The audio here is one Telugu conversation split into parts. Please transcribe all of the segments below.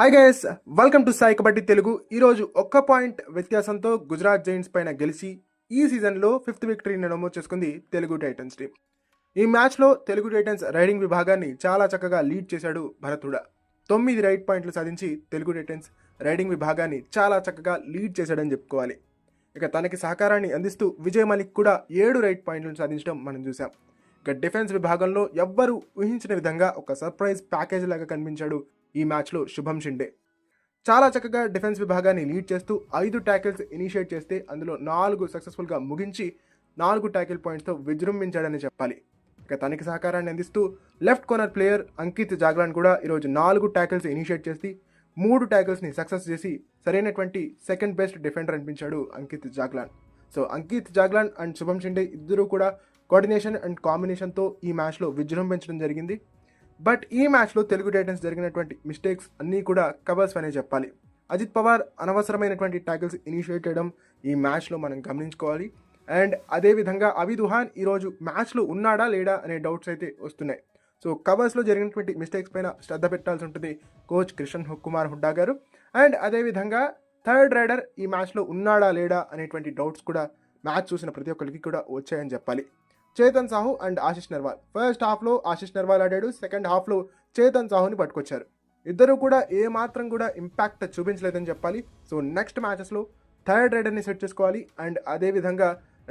Hi guys welcome to Sai Kabaddi Telugu ఈరోజు ఒక్క పాయింట్ వ్యత్యాసంతో గుజరాత్ జైంట్స్ పైన గెలిచి ఈ సీజన్లో ఫిఫ్త్ విక్టరీని నమోదు చేసుకుంది తెలుగు టైటన్స్ టీం ఈ మ్యాచ్లో తెలుగు టైటన్స్ రైడింగ్ విభాగాన్ని చాలా చక్కగా లీడ్ చేశాడు భరతుడ. తొమ్మిది రైట్ పాయింట్లు సాధించి తెలుగు టైటన్స్ రైడింగ్ విభాగాన్ని చాలా చక్కగా లీడ్ చేశాడని చెప్పుకోవాలి. ఇక తనకి సహకారాన్ని అందిస్తూ విజయ్ మలిక్ కూడా ఏడు రైట్ పాయింట్లను సాధించడం మనం చూసాం ఇక డిఫెన్స్ విభాగంలో ఎవ్వరూ ఊహించిన విధంగా ఒక సర్ప్రైజ్ ప్యాకేజ్ లాగా కనిపించాడు ఈ మ్యాచ్లో శుభం షిండే. చాలా చక్కగా డిఫెన్స్ విభాగాన్ని లీడ్ చేస్తూ ఐదు ట్యాకిల్స్ ఇనిషియేట్ చేస్తే అందులో నాలుగు సక్సెస్ఫుల్గా ముగించి నాలుగు ట్యాకిల్ పాయింట్స్తో విజృంభించాడని చెప్పాలి. ఇక తనకి సహకారాన్ని అందిస్తూ left corner player Ankit Jaglan కూడా ఈరోజు నాలుగు ట్యాకిల్స్ ఇనిషియేట్ చేసి మూడు ట్యాకిల్స్ని సక్సెస్ చేసి సరైనటువంటి సెకండ్ బెస్ట్ డిఫెండర్ అనిపించాడు అంకిత్ జాగ్లాన్. సో అంకిత్ జాగ్లాన్ అండ్ శుభం షిండే ఇద్దరూ కూడా కోఆర్డినేషన్ అండ్ కాంబినేషన్తో ఈ మ్యాచ్లో విజృంభించడం జరిగింది. బట్ ఈ మ్యాచ్లో తెలుగు టైటన్స్ జరిగినటువంటి మిస్టేక్స్ అన్నీ కూడా కవర్స్ అనే చెప్పాలి. అజిత్ పవార్ అనవసరమైనటువంటి ట్యాకిల్స్ ఇనిషియేట్ చేయడం ఈ మ్యాచ్లో మనం గమనించుకోవాలి. అండ్ అదేవిధంగా అవి దుహాన్ ఈరోజు మ్యాచ్లో ఉన్నాడా లేడా అనే డౌట్స్ అయితే వస్తున్నాయి. సో కవర్స్లో జరిగినటువంటి మిస్టేక్స్ పైన శ్రద్ధ పెట్టాల్సి ఉంటుంది కోచ్ కృష్ణన్ కుమార్ హుడ్డా గారు. అండ్ అదేవిధంగా థర్డ్ రైడర్ ఈ మ్యాచ్లో ఉన్నాడా లేడా అనేటువంటి డౌట్స్ కూడా మ్యాచ్ చూసిన ప్రతి ఒక్కరికి కూడా వచ్చాయని చెప్పాలి. చేతన్ సాహు అండ్ ఆశిష్ నర్వాల్. ఫస్ట్ హాఫ్లో ఆశిష్ నర్వాల్ ఆడాడు. సెకండ్ హాఫ్లో చేతన్ సాహుని పట్టుకొచ్చారు. ఇద్దరు కూడా ఏ మాత్రం కూడా ఇంపాక్ట్ చూపించలేదని చెప్పాలి. సో నెక్స్ట్ మ్యాచెస్లో థర్డ్ రైడర్ని సెట్ చేసుకోవాలి. అండ్ అదేవిధంగా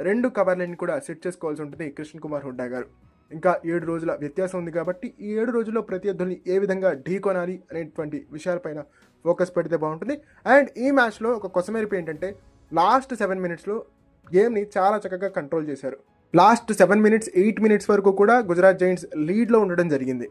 రెండు కవర్లని కూడా సెట్ చేసుకోవాల్సి ఉంటుంది కృష్ణ కుమార్ హుడ్డా గారు. ఇంకా ఏడు రోజుల వ్యత్యాసం ఉంది కాబట్టి ఈ ఏడు రోజుల్లో ప్రత్యర్థుల్ని ఏ విధంగా ఢీకొనాలి అనేటువంటి విషయాలపైన ఫోకస్ పెడితే బాగుంటుంది. అండ్ ఈ మ్యాచ్లో ఒక కొసమెరిపి ఏంటంటే లాస్ట్ సెవెన్ మినిట్స్లో గేమ్ని చాలా చక్కగా కంట్రోల్ చేశారు. Last seven minutes eight minutes వరకు కూడా గుజరాత్ జైంట్స్ లీడ్లో ఉండడం జరిగింది.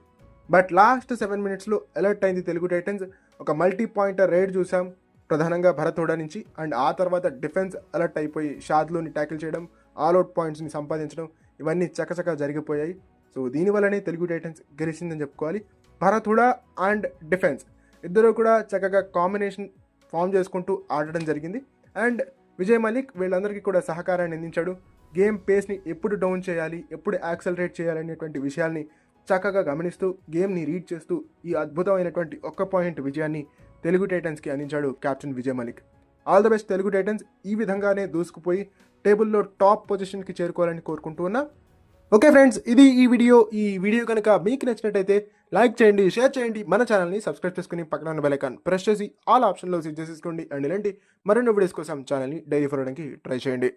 బట్ లాస్ట్ సెవెన్ మినిట్స్లో అలర్ట్ అయింది తెలుగు టైటన్స్. ఒక మల్టీ పాయింటర్ రైడ్ చూసాం ప్రధానంగా భరత్ నుంచి. అండ్ ఆ తర్వాత డిఫెన్స్ అలర్ట్ అయిపోయి షాద్లోని ట్యాకిల్ చేయడం ఆల్అవుట్ పాయింట్స్ని సంపాదించడం ఇవన్నీ చకచక జరిగిపోయాయి. సో దీనివల్లనే తెలుగు టైటన్స్ గెలిచిందని చెప్పుకోవాలి. Bharat Hooda and defence. ఇద్దరు కూడా చక్కగా కాంబినేషన్ ఫామ్ చేసుకుంటూ ఆడడం జరిగింది. అండ్ విజయ్ మలిక్ వీళ్ళందరికీ కూడా సహకారాన్ని అందించాడు. గేమ్ పేస్ని ఎప్పుడు డౌన్ చేయాలి ఎప్పుడు యాక్సలరేట్ చేయాలనేటువంటి విషయాల్ని చక్కగా గమనిస్తూ గేమ్ని రీడ్ చేస్తూ ఈ అద్భుతమైనటువంటి ఒక్క పాయింట్ విజయాన్ని తెలుగు టైటన్స్కి అందించాడు captain Vijay Malik. All the best Telugu titans ఈ విధంగానే దూసుకుపోయి టేబుల్లో టాప్ పొజిషన్కి చేరుకోవాలని కోరుకుంటూ ఉన్నా ఓకే ఫ్రెండ్స్ ఇది ఈ వీడియో. ఈ వీడియో కనుక మీకు నచ్చినట్టయితే లైక్ చేయండి షేర్ చేయండి. మన ఛానల్ని సబ్స్క్రైబ్ చేసుకుని పక్కన ఉన్న బెల్ ప్రెస్ చేసి ఆల్ ఆప్షన్లో సెట్ చేసేసుకోండి. అండ్ ఇలాంటి మరిన్ని వీడియోస్ కోసం ఛానల్ని డైలీ ఫాలో ట్రై చేయండి.